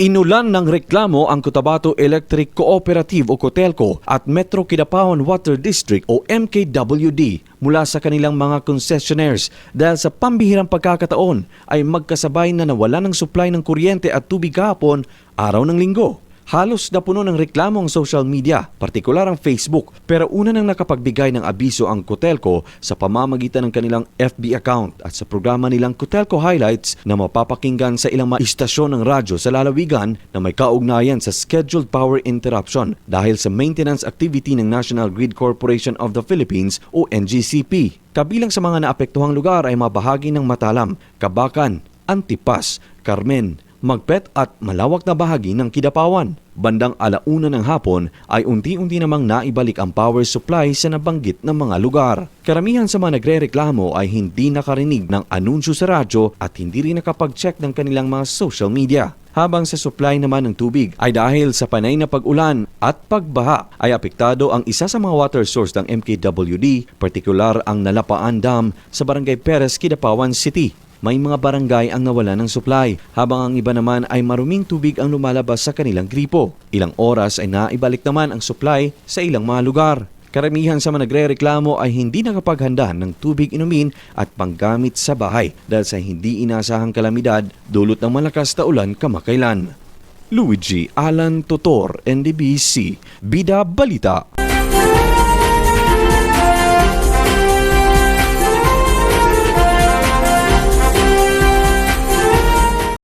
Inulan ng reklamo ang Cotabato Electric Cooperative o COTELCO at Metro Kidapawan Water District o MKWD mula sa kanilang mga concessionaires dahil sa pambihirang pagkakataon ay magkasabay na nawala ng supply ng kuryente at tubig kahapon araw ng linggo. Halos napuno ng reklamo ang social media, partikular ang Facebook, pero una nang nakapagbigay ng abiso ang Cotelco sa pamamagitan ng kanilang FB account at sa programa nilang Cotelco Highlights na mapapakinggan sa ilang mga istasyon ng radyo sa lalawigan na may kaugnayan sa scheduled power interruption dahil sa maintenance activity ng National Grid Corporation of the Philippines o NGCP. Kabilang sa mga naapektuhang lugar ay mga bahagi ng Matalam, Kabakan, Antipas, Carmen, Magpet at malawak na bahagi ng Kidapawan. Bandang alauna ng hapon ay unti-unti namang naibalik ang power supply sa nabanggit ng mga lugar. Karamihan sa mga nagre-reklamo ay hindi nakarinig ng anunsyo sa radyo at hindi rin nakapag-check ng kanilang mga social media. Habang sa supply naman ng tubig ay dahil sa panay na pag-ulan at pagbaha ay apektado ang isa sa mga water source ng MKWD, partikular ang Nalapaan Dam sa Barangay Perez, Kidapawan City may mga barangay ang nawala ng supply, habang ang iba naman ay maruming tubig ang lumalabas sa kanilang gripo. Ilang oras ay naibalik naman ang supply sa ilang mga lugar. Karamihan sa mga nagre-reklamo ay hindi nakapaghanda ng tubig inumin at panggamit sa bahay dahil sa hindi inasahang kalamidad dulot ng malakas na ulan kamakailan. Luigi Alan Totor, NDBC, Bida Balita.